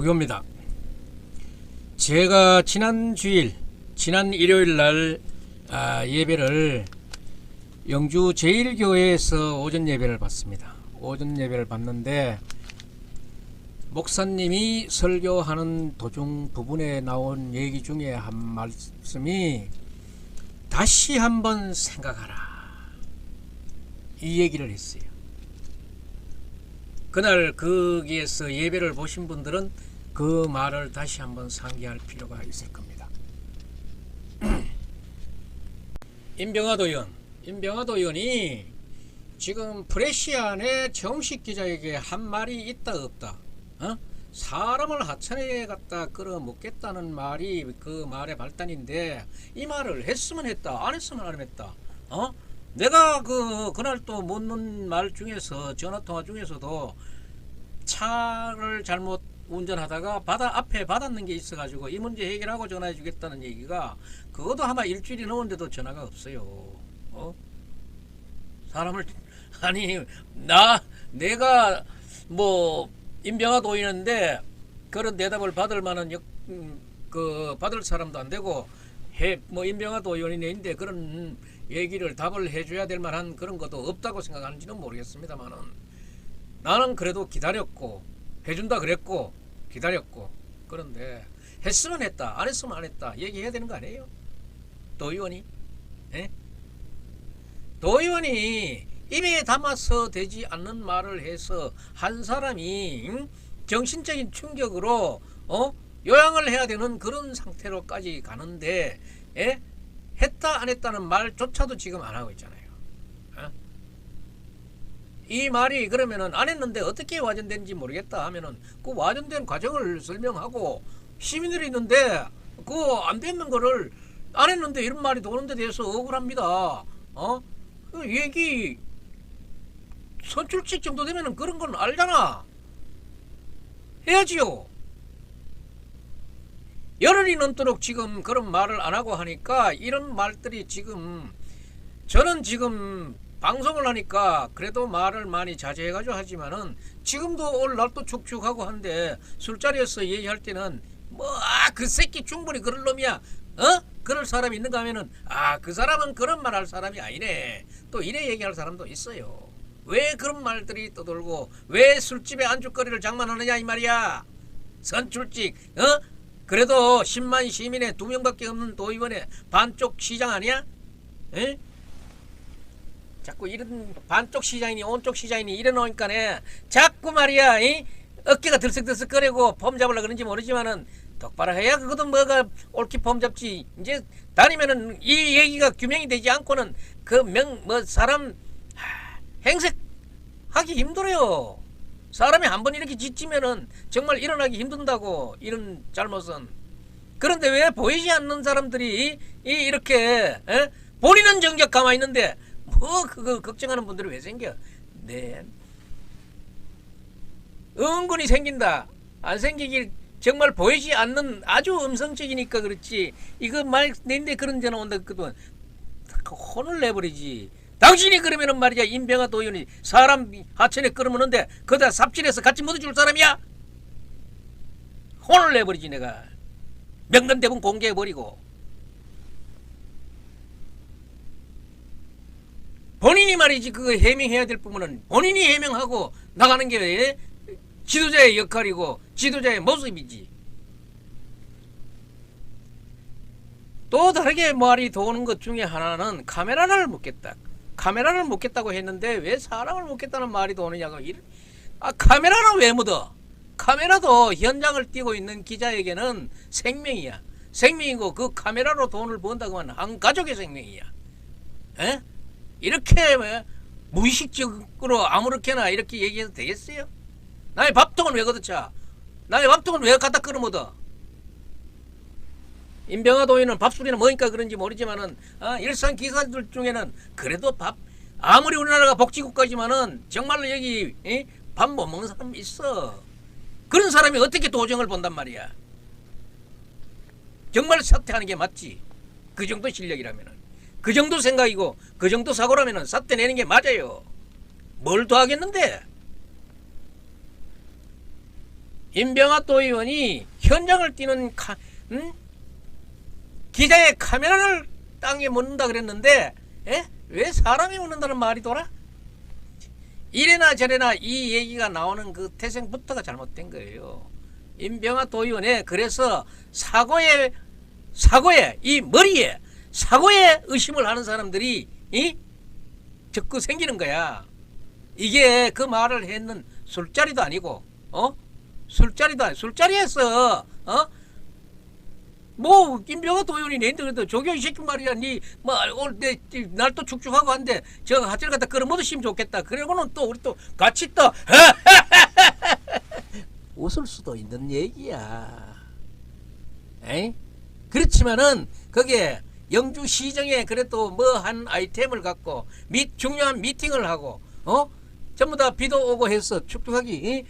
도교입니다. 제가 지난 주일, 지난 일요일 날 아, 예배를 영주 제1교회에서 오전 예배를 받습니다. 오전 예배를 받는데 목사님이 설교하는 도중 부분에 나온 얘기 중에 한 말씀이 다시 한번 생각하라. 이 얘기를 했어요. 그날 거기에서 예배를 보신 분들은 그 말을 다시 한번 상기할 필요가 있을 겁니다. 임병화도 의원, 임병화도 의원이 지금 프레시안의 정식 기자에게 한 말이 있다 없다. 어? 사람을 하천에 갖다 끌어 먹겠다는 말이 그 말의 발단인데 이 말을 했으면 했다, 안 했으면 안 했다. 어? 내가 그 그날 또 묻는 말 중에서 전화 통화 중에서도 차를 잘못 운전하다가 바다 앞에 받았는 게 있어가지고 이 문제 해결하고 전화해 주겠다는 얘기가 그것도 아마 일주일이 넘었는데도 전화가 없어요. 어? 사람을 아니 나 내가 뭐 임병아 도인인데 그런 대답을 받을 만한 역, 음, 그 받을 사람도 안 되고 해뭐 임병아 도의원인데 그런 얘기를 답을 해줘야 될 만한 그런 것도 없다고 생각하는지는 모르겠습니다만은 나는 그래도 기다렸고 해준다 그랬고 기다렸고 그런데 했으면 했다 안 했으면 안 했다 얘기해야 되는 거 아니에요 도의원이 예? 도의원이 입에 담아서 되지 않는 말을 해서 한 사람이 응? 정신적인 충격으로 어 요양을 해야 되는 그런 상태로까지 가는데 예? 했다 안 했다는 말조차도 지금 안 하고 있잖아요. 어? 이 말이 그러면은 안 했는데 어떻게 와전된지 모르겠다 하면은 그 와전된 과정을 설명하고 시민들이 있는데 그 안 되는 거를 안 했는데 이런 말이 도는 데 대해서 억울합니다. 어? 그 얘기 선출직 정도 되면은 그런 건 알잖아. 해야지요. 열흘이 넘도록 지금 그런 말을 안 하고 하니까 이런 말들이 지금 저는 지금 방송을 하니까 그래도 말을 많이 자제해가지고 하지만은 지금도 오늘 날도 축축하고 한데 술자리에서 얘기할 때는 뭐 아 그 새끼 충분히 그럴 놈이야. 어? 그럴 사람이 있는가 하면은 아 그 사람은 그런 말 할 사람이 아니네. 또 이래 얘기할 사람도 있어요. 왜 그런 말들이 떠돌고 왜 술집에 안주거리를 장만하느냐 이 말이야. 선출직 어? 그래도 10만 시민의 두 명밖에 없는 도의원의 반쪽 시장 아니야? 에? 자꾸 이런 반쪽 시장이니 온쪽 시장이니 이래 놓으니까네 자꾸 말이야 이? 어깨가 들썩들썩거리고 폼 잡으려 그런지 모르지만은 똑바로 해야 그것도 뭐가 옳게 폼 잡지 이제 다니면은 이 얘기가 규명이 되지 않고는 그 명 뭐 사람 하, 행색하기 힘들어요 사람이 한 번 이렇게 지치면은 정말 일어나기 힘든다고 이런 잘못은 그런데 왜 보이지 않는 사람들이 이 이렇게 에? 본인은 정작 가만히 있는데 뭐 그거 걱정하는 분들이 왜 생겨? 네. 은근히 생긴다. 안 생기길 정말 보이지 않는 아주 음성적이니까 그렇지. 이거 말 내인데 그런 전화 온다 그건 혼을 내버리지. 당신이 그러면은 말이야 임병아 도의원이 사람 하천에 끌어모는데 그다 삽질해서 같이 묻어줄 사람이야? 혼을 내버리지 내가. 명단대본 공개해버리고 본인이 말이지 그거 해명해야 될 부분은 본인이 해명하고 나가는 게 왜? 지도자의 역할이고 지도자의 모습이지 또 다르게 말이 도는 것 중에 하나는 카메라를 묻겠다 카메라를 묻겠다고 했는데 왜 사람을 묻겠다는 말이 도느냐고 아 카메라는 왜 묻어 카메라도 현장을 뛰고 있는 기자에게는 생명이야 생명이고 그 카메라로 돈을 번다고 하면 한 가족의 생명이야 에? 이렇게 왜 무의식적으로 아무렇게나 이렇게 얘기해도 되겠어요? 나의 밥통은 왜 걷어차? 나의 밥통은 왜 갖다 끌어묻어? 임병아 도인은 밥술이나 뭐니까 그런지 모르지만은 어, 일선 기사들 중에는 그래도 밥 아무리 우리나라가 복지국가지만은 정말로 여기 밥 못 먹는 사람이 있어. 그런 사람이 어떻게 도정을 본단 말이야. 정말 사퇴하는 게 맞지. 그 정도 실력이라면은 그 정도 생각이고 그 정도 사고라면은 사퇴 내는 게 맞아요. 뭘 더 하겠는데? 임병아 도 의원이 현장을 뛰는 카, 응? 기자의 카메라를 땅에 묻는다 그랬는데 에? 왜 사람이 묻는다는 말이 돌아? 이래나 저래나 이 얘기가 나오는 그 태생부터가 잘못된 거예요. 임병아 도의원에 그래서 사고에 사고에 이 머리에 사고에 의심을 하는 사람들이 이? 적고 생기는 거야. 이게 그 말을 했는 술자리도 아니고 어? 술자리도 아니 술자리에서 어 뭐 김병호 도의원이 내인데 그래도 조교 이 새끼 말이야. 니뭐 오늘 내날 또 축축하고 한데 저 하철 갖다 끌어 먹으시면 좋겠다. 그러고는 또 우리 또 같이 또 웃을 수도 있는 얘기야. 에이 그렇지만은 거기에 영주 시정에 그래도 뭐 한 아이템을 갖고 미, 중요한 미팅을 하고 어 전부 다 비도 오고 해서 축축하기 이?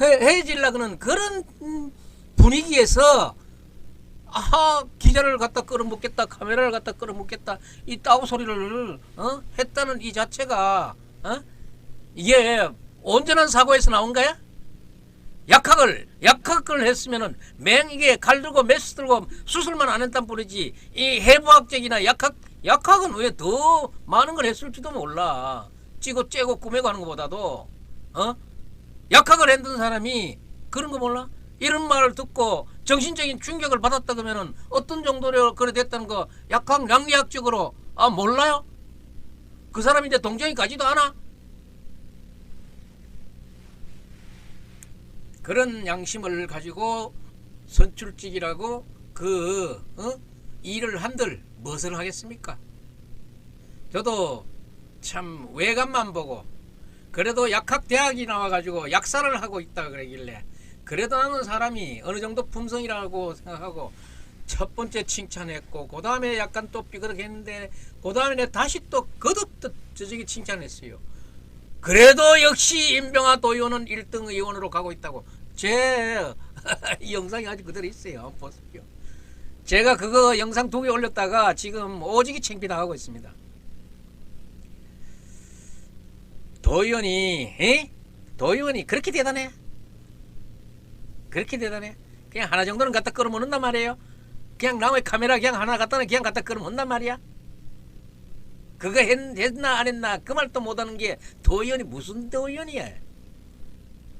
해, 해질라 그는 그런 음, 분위기에서 아하 기자를 갖다 끌어먹겠다 카메라를 갖다 끌어먹겠다 이 따오 소리를 어? 했다는 이 자체가 어? 이게 온전한 사고에서 나온 거야? 약학을 약학을 했으면은 맹이게 갈 들고 메스 들고 수술만 안 했단 뿐이지 이 해부학적이나 약학 약학은 왜 더 많은 걸 했을지도 몰라. 찌고 째고 꾸매고 하는 것보다도 어? 약학을 했던 사람이 그런 거 몰라? 이런 말을 듣고 정신적인 충격을 받았다 그러면은 어떤 정도로 그래 됐다는 거 약학 양리학적으로 아 몰라요? 그 사람이 이제 동정이 가지도 않아 그런 양심을 가지고 선출직이라고 그 어? 일을 한들 무엇을 하겠습니까? 저도 참 외관만 보고 그래도 약학 대학이 나와가지고 약사를 하고 있다 그러길래 그래도 나는 사람이 어느 정도 품성이라고 생각하고 첫 번째 칭찬했고 그 다음에 약간 또 삐그덕했는데 그 다음에 다시 또 거듭 또 저쪽에 칭찬했어요. 그래도 역시 임병아 도의원은 1등 의원으로 가고 있다고 제 이 영상이 아직 그대로 있어요. 보십시오. 제가 그거 영상 두 개 올렸다가 지금 오지게 창피당하고 있습니다. 도의원이 에? 도의원이 그렇게 대단해? 그렇게 대단해? 그냥 하나 정도는 갖다 끌어모는단 말이에요. 그냥 나무에 카메라 그냥 하나 갖다 그냥 갖다 끌어모는단 말이야. 그거 했, 했나 안 했나 그 말도 못하는 게 도의원이 무슨 도의원이야?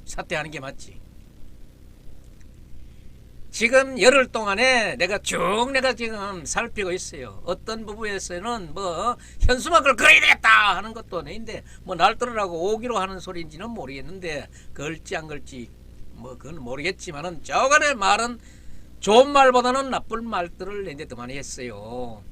사퇴하는 게 맞지. 지금 열흘 동안에 내가 쭉 내가 지금 살피고 있어요. 어떤 부분에서는 뭐 현수막을 그려야 되겠다 하는 것도 내인데 뭐날 들으라고 오기로 하는 소리인지는 모르겠는데 걸지 안 걸지 뭐 그건 모르겠지만은 저간의 말은 좋은 말보다는 나쁜 말들을 내내 더 많이 했어요.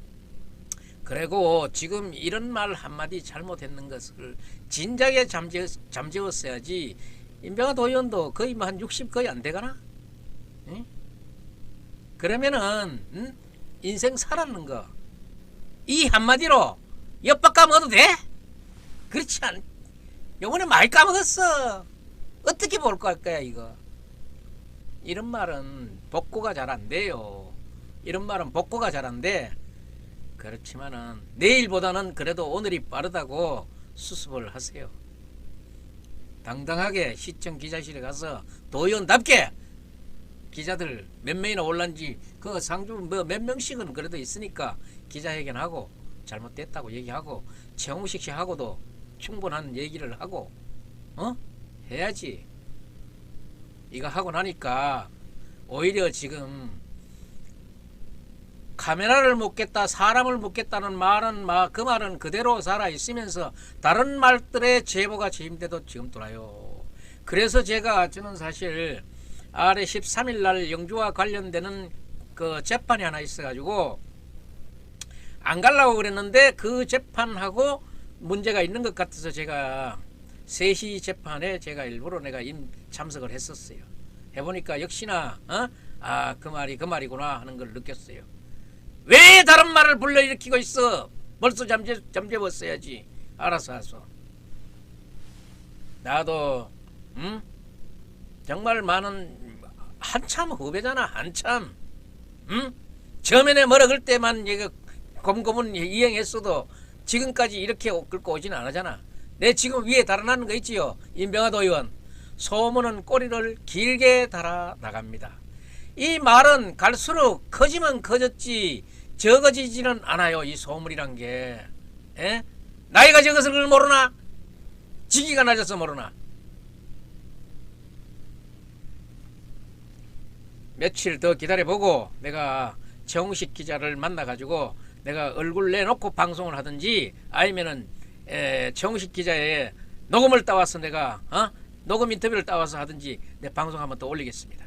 그리고 지금 이런 말 한마디 잘못했는 것을 진작에 잠재, 잠재웠어야지 임병아 도의원도 거의 뭐 한 60 거의 안 되가나? 응? 그러면은 응? 인생 살았는 거 이 한마디로 엿박 까먹어도 돼? 그렇지 않 요번에 많이 까먹었어 어떻게 볼 거야 이거 이런 말은 복구가 잘 안 돼요 이런 말은 복구가 잘 안 돼 그렇지만은 내일보다는 그래도 오늘이 빠르다고 수습을 하세요. 당당하게 시청 기자실에 가서 도의원답게 기자들 몇 명이나 올란지 그 상주 뭐몇 명씩은 그래도 있으니까 기자회견하고 잘못됐다고 얘기하고 최홍식 씨하고도 충분한 얘기를 하고 어? 해야지. 이거 하고 나니까 오히려 지금 카메라를 묻겠다 사람을 묻겠다는 말은 막 그 말은 그대로 살아 있으면서 다른 말들의 제보가 재임돼도 지금 돌아요 그래서 제가 저는 사실 아래 13일 날 영주와 관련되는 그 재판이 하나 있어가지고 안 가려고 그랬는데 그 재판하고 문제가 있는 것 같아서 제가 3시 재판에 제가 일부러 내가 임 참석을 했었어요. 해보니까 역시나 어? 아그 말이 그 말이구나 하는 걸 느꼈어요. 왜 다른 말을 불러일으키고 있어? 벌써 잠재 잠재웠어야지. 알아서 하소. 나도 음 정말 많은 한참 후배잖아 한참 응? 처음에는 뭐라 을 때만 얘가 곰곰은 이행했어도 지금까지 이렇게 끌고 오지는 않았잖아 내 지금 위에 달아나는 거 있지요 임병아 도의원 소문은 꼬리를 길게 달아 나갑니다. 이 말은 갈수록 커지면 커졌지 적어지지는 않아요. 이 소문이란 게. 에? 나이가 적어서 모르나? 지기가 낮아서 모르나? 며칠 더 기다려보고 내가 정식 기자를 만나가지고 내가 얼굴 내놓고 방송을 하든지 아니면은 에, 정식 기자의 녹음을 따와서 내가 어? 녹음 인터뷰를 따와서 하든지 내 방송 한번 또 올리겠습니다.